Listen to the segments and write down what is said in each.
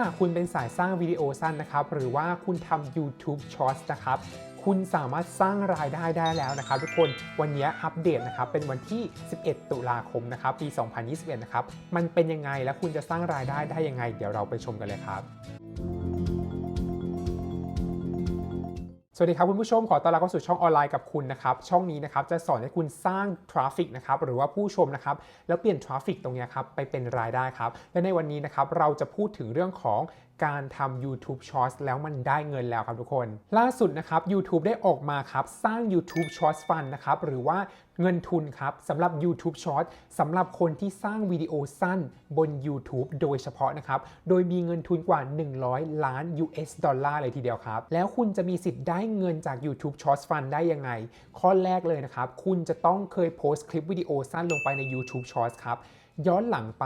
ถ้าคุณเป็นสายสร้างวิดีโอสั้นนะครับ หรือว่าคุณทำ YouTube Shorts นะครับ คุณสามารถสร้างรายได้ได้แล้วนะครับ ทุกคนวันนี้อัปเดตนะครับ เป็นวันที่ 11 ตุลาคมนะครับ ปี 2021 นะครับ มันเป็นยังไงและคุณจะสร้างรายได้ได้ยังไง เดี๋ยวเราไปชมกันเลยครับ สวัสดีครับคุณผู้ชมขอต้อนรับเข้าสู่ช่องออนไลน์กับคุณนะครับช่องนี้นะครับจะสอนให้คุณสร้างทราฟิกนะครับหรือว่าผู้ชมนะครับแล้วเปลี่ยนทราฟิกตรงนี้ครับไปเป็นรายได้ครับและในวันนี้นะครับเราจะพูดถึงเรื่องของ การทำ YouTube Shorts แล้วมันได้เงินแล้วครับทุกคน ล่าสุดนะครับ YouTube ได้ออกมาครับ สร้าง YouTube Shorts Fund นะครับ หรือว่าเงินทุนครับสำหรับ YouTube Shorts สำหรับคนที่สร้างวิดีโอสั้นบน YouTube โดยเฉพาะนะครับ โดยมีเงินทุนกว่า 100 ล้าน US ดอลลาร์เลยทีเดียวครับ แล้วคุณจะมีสิทธิ์ได้เงินจาก YouTube Shorts Fund ได้ยังไง ข้อแรกเลยนะครับ คุณจะต้องเคยโพสต์คลิปวิดีโอสั้นลงไปใน YouTube Shorts ครับ ย้อนหลังไป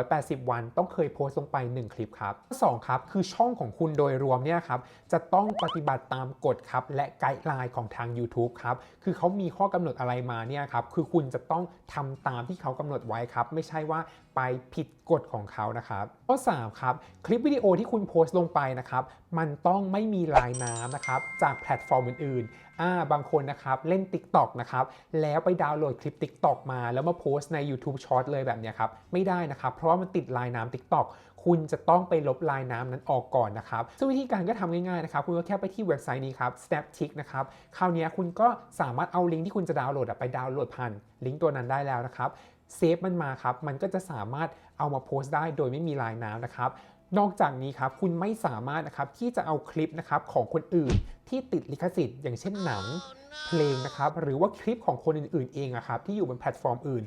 180 วันต้องเคยโพสต์ลงไป 1 คลิปครับข้อสองครับ คือช่องของคุณโดยรวมเนี่ยครับ จะต้องปฏิบัติตามกฎครับ และไกด์ไลน์ของทาง YouTube ครับ คือเขามีข้อกำหนดอะไรมาเนี่ยครับ คือคุณจะต้องทำตามที่เขากำหนดไว้ครับ ไม่ใช่ว่าไปผิดกฎของเขานะครับข้อ3ครับ คลิปวิดีโอที่คุณโพสต์ลงไปนะครับ มันต้องไม่มีลายน้ำนะครับ จากแพลตฟอร์มอื่นๆ อ่า บางคนนะครับ เล่น TikTok นะครับ แล้วไปดาวน์โหลดคลิป TikTok มา แล้วมาโพสต์ใน YouTube Short เลยแบบเนี้ครับไม่ได้นะครับเพราะว่ามันติดลายน้ำ TikTok คุณจะต้องไปลบลายน้ำนั้นออกก่อนนะครับ ซึ่งวิธีการก็ทำง่ายๆนะครับ คุณก็แค่ไปที่เว็บไซต์นี้ครับ Snaptik นะครับ คราวนี้คุณก็สามารถเอาลิงก์ที่คุณจะดาวน์โหลดไปดาวน์โหลดผ่านลิงก์ตัวนั้นได้แล้วนะครับ เซฟมันมาครับ มันก็จะสามารถเอามาโพสต์ได้โดยไม่มีลายน้ำนะครับ นอกจากนี้ครับคุณไม่สามารถนะครับที่จะเอาคลิปนะครับของคนอื่นที่ติดลิขสิทธิ์อย่างเช่นหนัง เพลงนะครับ หรือว่าคลิปของคนอื่นๆ เองอะครับที่อยู่บนแพลตฟอร์มอื่น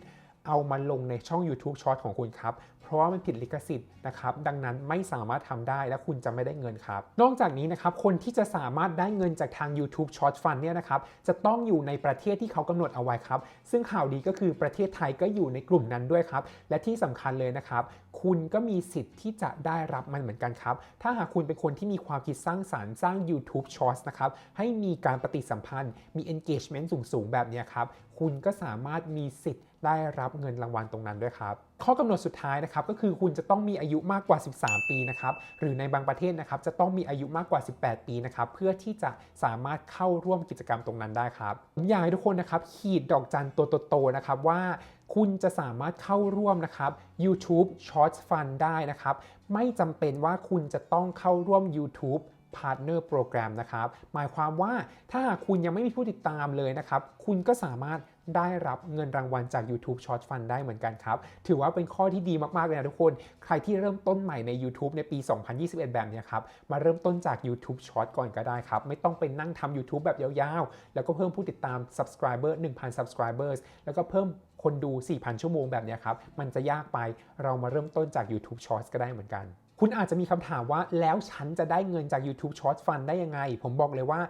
เอามาลงในช่อง YouTube Short ของคุณครับ เพราะว่ามันผิดลิขสิทธิ์นะครับ ดังนั้นไม่สามารถทำได้และคุณจะไม่ได้เงินครับ นอกจากนี้นะครับ คนที่จะสามารถได้เงินจากทาง YouTube Short Fund เนี่ยนะครับ จะต้องอยู่ในประเทศที่เขากำหนดเอาไว้ครับ ซึ่งข่าวดีก็คือประเทศไทยก็อยู่ในกลุ่มนั้นด้วยครับ และที่สำคัญเลยนะครับ คุณก็มีสิทธิ์ที่จะได้รับมันเหมือนกันครับ ถ้าหากคุณเป็นคนที่มีความคิดสร้างสารรค์สร้าง YouTube Shorts นะครับ ให้มีการปฏิสัมพันธ์ มี engagement สูงๆ แบบนี้ครับ คุณก็สามารถมีสิทธิ์ ได้รับเงินรางวัลตรงนั้นด้วยครับ ข้อกำหนดสุดท้ายนะครับก็คือคุณจะต้องมีอายุมากกว่า 13 ปีนะครับหรือในบางประเทศนะครับจะต้องมีอายุมากกว่า 18 ปีนะครับเพื่อที่จะสามารถเข้าร่วมกิจกรรมตรงนั้นได้ครับผมอยากให้ทุกคนนะครับขีดดอกจันตัวโตๆนะครับว่าคุณจะสามารถเข้าร่วมนะครับ YouTube Shorts Fund ได้นะครับ ไม่จำเป็นว่าคุณจะต้องเข้าร่วม YouTube Partner Program นะครับ หมายความว่าถ้าหากคุณยังไม่มีผู้ติดตามเลยนะครับ คุณก็สามารถได้รับเงินรางวัลจาก YouTube Short Fund ได้เหมือนกันครับ ถือว่าเป็นข้อที่ดีมาก ๆ เลยนะทุกคน ใครที่เริ่มต้นใหม่ใน YouTube ในปี 2021 แบบนี้ครับ มาเริ่มต้นจาก YouTube Short ก่อนก็ได้ครับ ไม่ต้องไปนั่งทำ YouTube แบบยาวๆ แล้วก็เพิ่มผู้ติดตาม Subscriber 1,000 Subscribers แล้วก็เพิ่มคนดู 4,000 ชั่วโมงแบบนี้ครับ มันจะยากไป เรามาเริ่มต้นจาก YouTube Shorts ก็ได้เหมือนกัน คุณอาจจะมีคำถามว่าแล้วฉันจะได้เงินจาก YouTube Short Fund ได้ยังไง ผมบอกเลยว่า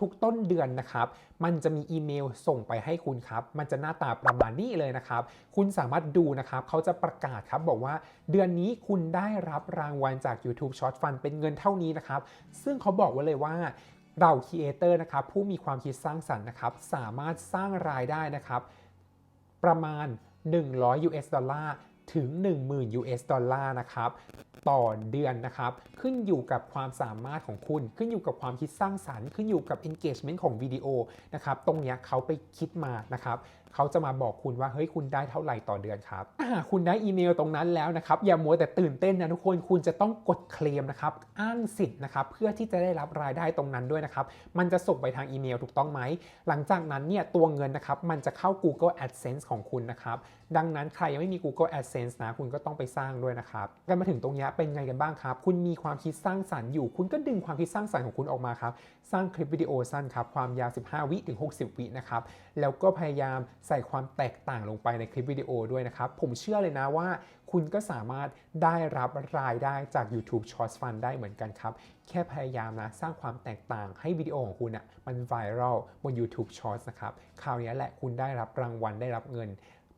ทุกๆ ต้นเดือนนะครับ มันจะมีอีเมลส่งไปให้คุณครับ มันจะหน้าตาประมาณนี้เลยนะครับ คุณสามารถดูนะครับ เขาจะประกาศครับบอกว่า เดือนนี้คุณได้รับรางวัลจาก YouTube Short Fund เป็นเงินเท่านี้นะครับ ซึ่งเขาบอกไว้เลยว่าเราครีเอเตอร์นะครับผู้มีความคิดสร้างสรรค์นะครับ สามารถสร้างรายได้นะครับ ประมาณ 100 US ดอลลาร์ ถึง 10,000 US ดอลลาร์นะครับต่อเดือนนะครับ ขึ้นอยู่กับความสามารถของคุณ ขึ้นอยู่กับความคิดสร้างสรรค์ ขึ้นอยู่กับ engagement ของวิดีโอนะครับ ตรงนี้เขาไปคิดมานะครับ เขาจะมาบอกคุณว่าเฮ้ยคุณได้เท่าไหร่ต่อเดือนครับคุณได้อีเมลตรงนั้นแล้วนะครับ อย่ามัวแต่ตื่นเต้นนะทุกคนคุณจะต้องกดเคลมนะครับอ้างสิทธิ์นะครับเพื่อที่จะได้รับรายได้ตรงนั้นด้วยนะครับ มันจะส่งไปทางอีเมลถูกต้องไหม หลังจากนั้นเนี่ยตัวเงินนะครับมันจะเข้า Google AdSense ของคุณนะครับ ดังนั้นใครยังไม่มี Google AdSense นะคุณก็ต้องไปสร้างด้วยนะครับกันมาถึงตรงนี้เป็นไงกันบ้างครับ คุณมีความคิดสร้างสรรค์อยู่ คุณก็ดึงความคิดสร้างสรรค์ของคุณออกมาครับ สร้างคลิปวิดีโอสั้นครับความยาว 15 วิถึง 60 วินะครับ แล้วก็พยายามใส่ความแตกต่างลงไปในคลิปวิดีโอด้วยนะครับ ผมเชื่อเลยนะว่า คุณก็สามารถได้รับรายได้จาก YouTube Shorts Fund ได้เหมือนกันครับ แค่พยายามนะ สร้างความแตกต่างให้วิดีโอของคุณอะมันไวรัลบน YouTube Shorts นะครับ คราวนี้แหละคุณได้รับรางวัลได้รับเงิน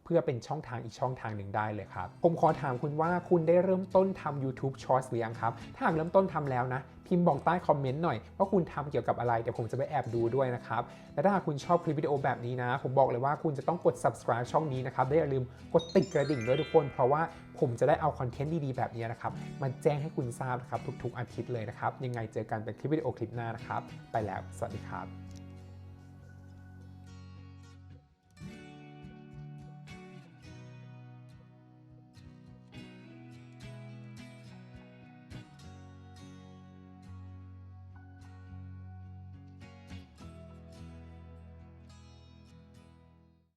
เพื่อเป็นช่องทางอีกช่องทางหนึ่งได้เลยครับ ผมขอถามคุณว่าคุณได้เริ่มต้นทำ YouTube Shorts หรือยังครับ ถ้าหากเริ่มต้นทำแล้วนะ พิมพ์บอกใต้คอมเมนต์หน่อยว่าคุณทำเกี่ยวกับอะไร เดี๋ยวผมจะไปแอบดูด้วยนะครับ และถ้าหากคุณชอบคลิปวิดีโอแบบนี้นะ ผมบอกเลยว่าคุณจะต้องกด subscribe ช่องนี้นะครับและอย่าลืมกดติดกระดิ่งด้วยทุกคน เพราะว่าผมจะได้เอาคอนเทนต์ดีๆแบบนี้นะครับมาแจ้งให้คุณทราบนะครับทุกๆอาทิตย์เลยนะครับยังไงเจอกันเป็นคลิปวิดีโอคลิปหน้านะครับไปแล้วสวัสดีครับ